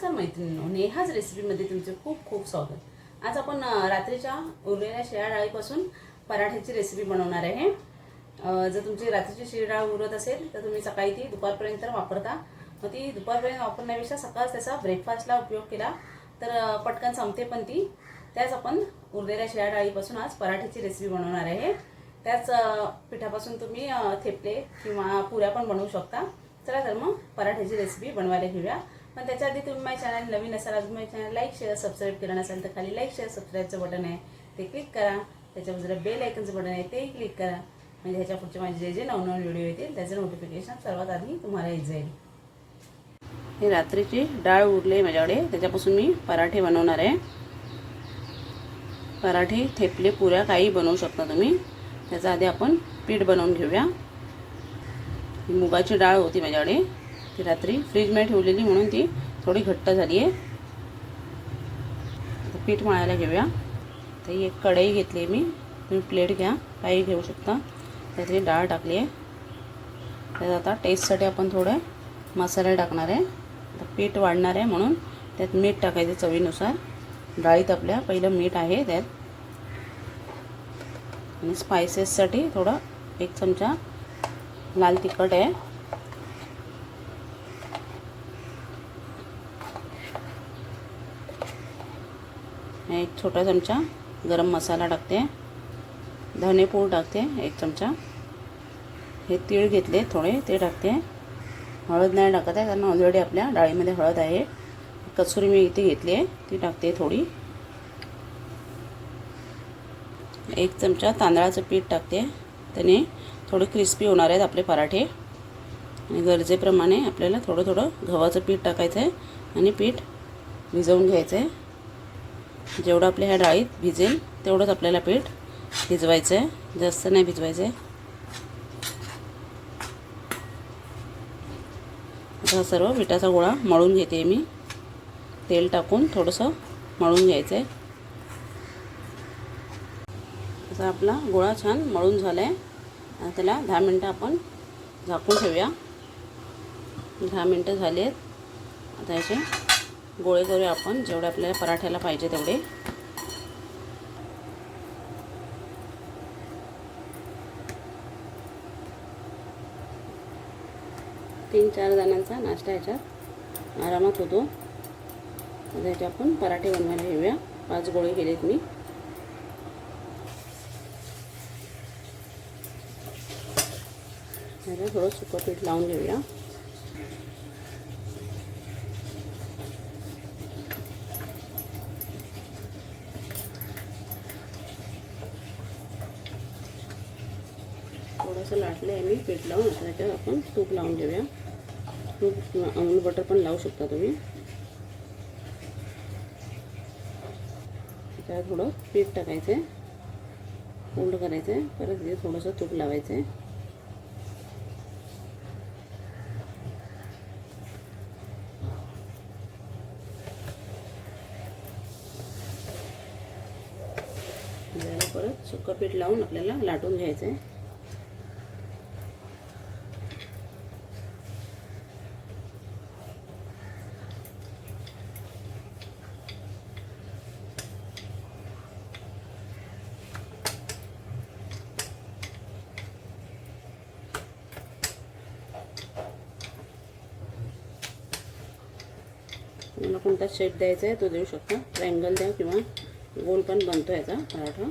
नमस्कार मैत्रिणींनो नेहाच रेसिपीमध्ये तुमचे खूप खूप स्वागत. आज आपण रात्रीच्या उरलेल्या शिळ्या डाळीपासून पराठ्याची रेसिपी बनवणार आहे. जर तुमची रात्रीची शिळी डाळ उरत असेल तर तुम्ही सकाळी ती दुपारपर्यंत वापरता. मग ती दुपारपर्यंत वापरण्यापेक्षा सकाळ त्याचा ब्रेकफास्टला उपयोग केला तर पटकन संपते पण ती. त्याच आपण उरलेल्या शिळ्या डाळीपासून आज पराठ्याची रेसिपी बनवणार आहे. त्याच पिठापासून तुम्ही थेपले किंवा पुऱ्या पण बनवू शकता. चला तर मग पराठ्याची रेसिपी बनवायला घेऊया. पण त्याच्या आधी तुम्ही माझ्या चॅनल नवीन असाल अजून माझ्या चॅनल लाईक शेअर सबस्क्राईब केलं नसाल तर खाली लाईक शेअर सबस्क्राईबचं बटन आहे. ते क्लिक करा. त्याच्या बाजूला बेल आयकनचं बटन आहे तेही क्लिक करा. म्हणजे ह्याच्या पुढचे माझे जे जे नवनवीन व्हिडिओ येतील त्याचं नोटिफिकेशन सर्वात आधी तुम्हाला येत जाईल. हे रात्रीची डाळ उरली माझ्याकडे. त्याच्यापासून मी पराठे बनवणार आहे. पराठे थेपले पुऱ्या काही बनवू शकता तुम्ही. त्याचा आधी आपण पीठ बनवून घेऊया. मुगाची डाळ होती माझ्याकडे. ती रात्री फ्रीजमध्ये ठेवलेली म्हणून ती थोडी घट्ट झाली आहे. पीठ मळायला घेऊया. तर ही एक कढई घेतली आहे मी. तुम्ही प्लेट घ्या. काही घेऊ शकता. त्यातली डाळ टाकली आहे. त्यात आता टेस्टसाठी आपण थोडे मसाले टाकणार आहे. आता पीठ वाढणार आहे म्हणून त्यात मीठ टाकायचं चवीनुसार. डाळीत आपल्या पहिलं मीठ आहे त्यात. आणि स्पायसेससाठी थोडं एक चमचा लाल तिखट आहे. एक छोटा चमचा गरम मसाला टाकते. धनेपूड टाकते एक चमचा. हे तीळ घेतले थोडे ते टाकते. हळद नाही टाकत आहे कारण ऑलरेडी आपल्या डाळीमध्ये हळद आहे. कसुरी मी इथे घेतली आहे ती टाकते थोडी. एक चमचा तांदळाचं पीठ टाकते. त्याने थोडे क्रिस्पी होणार आहेत आपले पराठे. आणि गरजेप्रमाणे आपल्याला थोडं थोडं गव्हाचं पीठ टाकायचं आहे आणि पीठ भिजवून घ्यायचं आहे जेवढं आपल्या ह्या डाळीत भिजेल तेवढंच आपल्याला पीठ भिजवायचं आहे जास्त नाही भिजवायचं आहे हा सर्व पिठाचा गोळा मळून घेते मी. तेल टाकून थोडंसं मळून घ्यायचं आहे असा आपला गोळा छान मळून झाला आहे त्याला दहा मिनटं आपण झाकून ठेवूया. दहा मिनटं झाली आहेत आता याचे गोळे करूया आपण जेवढे आपल्याला पराठ्याला पाहिजे तेवढे. तीन चार जणांचा नाश्ता याच्यात आरामात होतो. आता याचे आपण पराठे बनवायला घेऊया पाच गोळे केलेत मी. थोडं सुकं पीठ लावून घेऊया. थोडंसं लाटलं आहे मी पीठ लावून आता त्याच्यावर आपण तूप लावून घेऊया. तूप किंवा अमूल बटर पण लावू शकता तुम्ही. त्याच्यावर थोडं पीठ टाकायचं आहे फोल्ड करायचं आहे परत तिथे थोडंसं तूप लावायचं आहे परत सुकं पीठ लावून आपल्याला लाटून घ्यायचं आहे तुम्हाला कोणता शेप द्यायचा आहे तो देऊ शकता. ट्रँगल द्या किंवा गोल पण बनतो याचा पराठा.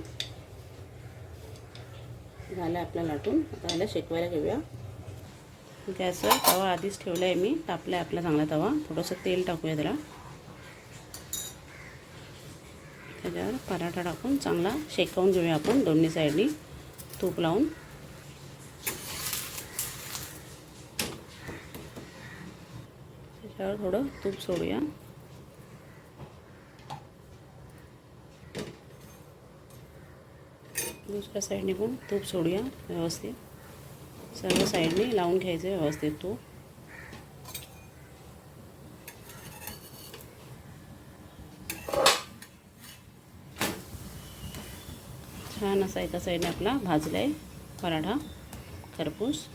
झाला आपला लाटून. आता ह्याला शेकवायला घेऊया. गॅसवर तवा आधीच ठेवला आहे मी. तापला आहे आपला चांगला तवा. थोडंसं तेल टाकूया त्याला. त्याच्यावर पराठा टाकून चांगला शेकवून घेऊया आपण दोन्ही साईडनी तूप लावून. त्यावर थोडं तूप सोडूया. दुसऱ्या साईडने पण तूप सोडूया व्यवस्थित. सर्व साईडने लावून घ्यायचं आहे व्यवस्थित तूप. छान असा एका साईडने आपला भाजला आहे पराठा खरपूस.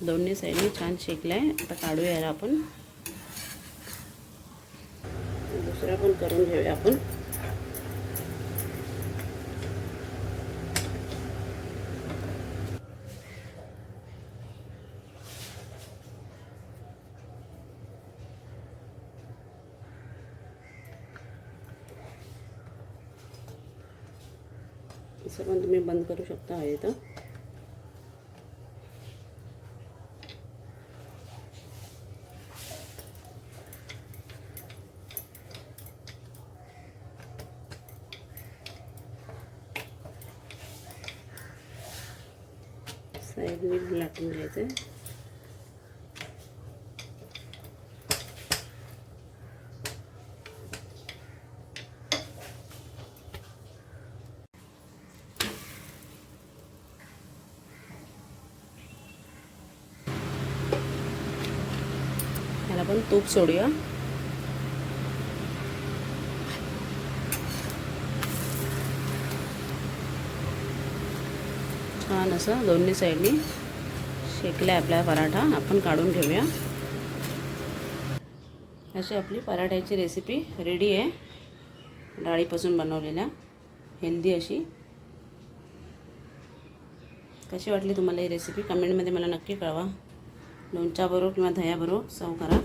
दोन्ही साईडने छान शेकला आहे आता काढूया याला आपण. दुसरा पण करून घेऊया आपण. असं पण तुम्ही बंद करू शकता आहे तर साईडने लाटून घ्यायचं आहे त्याला पण तूप सोडूया. छान असं दोन्ही साईडनी शेकला आपला पराठा. आपण काढून घेऊया अशी आपली पराठ्याची रेसिपी रेडी आहे. डाळीपासून बनवलेल्या. हेल्दी अशी. कशी वाटली तुम्हाला ही रेसिपी कमेंटमध्ये मला नक्की कळवा. लोणच्याबरोबर किंवा दह्याबरोबर सर्व करा.